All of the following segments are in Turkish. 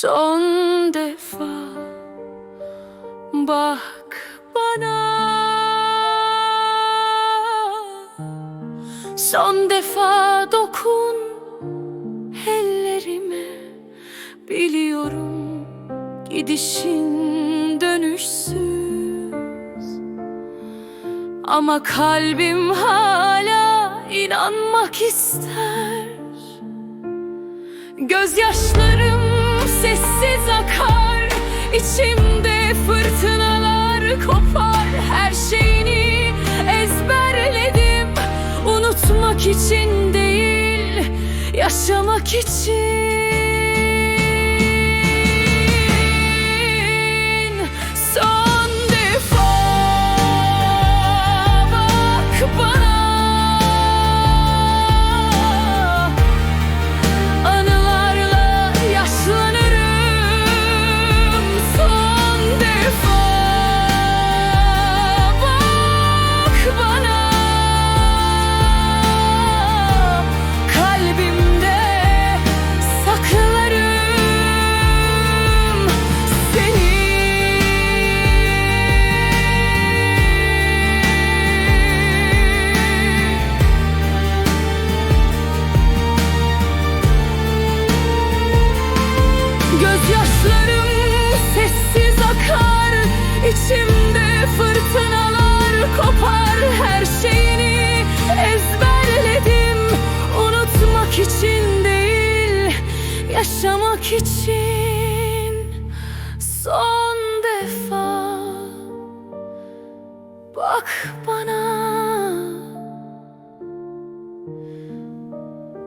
Son defa bak bana. Son defa dokun ellerime. Biliyorum gidişin dönüşsüz. Ama kalbim hala inanmak ister. Gözyaşlarım sessiz akar İçimde fırtınalar kopar. Her şeyini ezberledim Unutmak için değil Yaşamak için Yaşamak için Son defa Bak bana.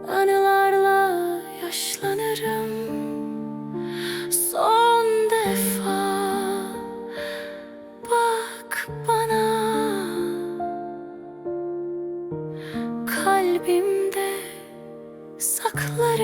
Anılarla yaşlanırım. Son defa bak bana. Kalbimde sakla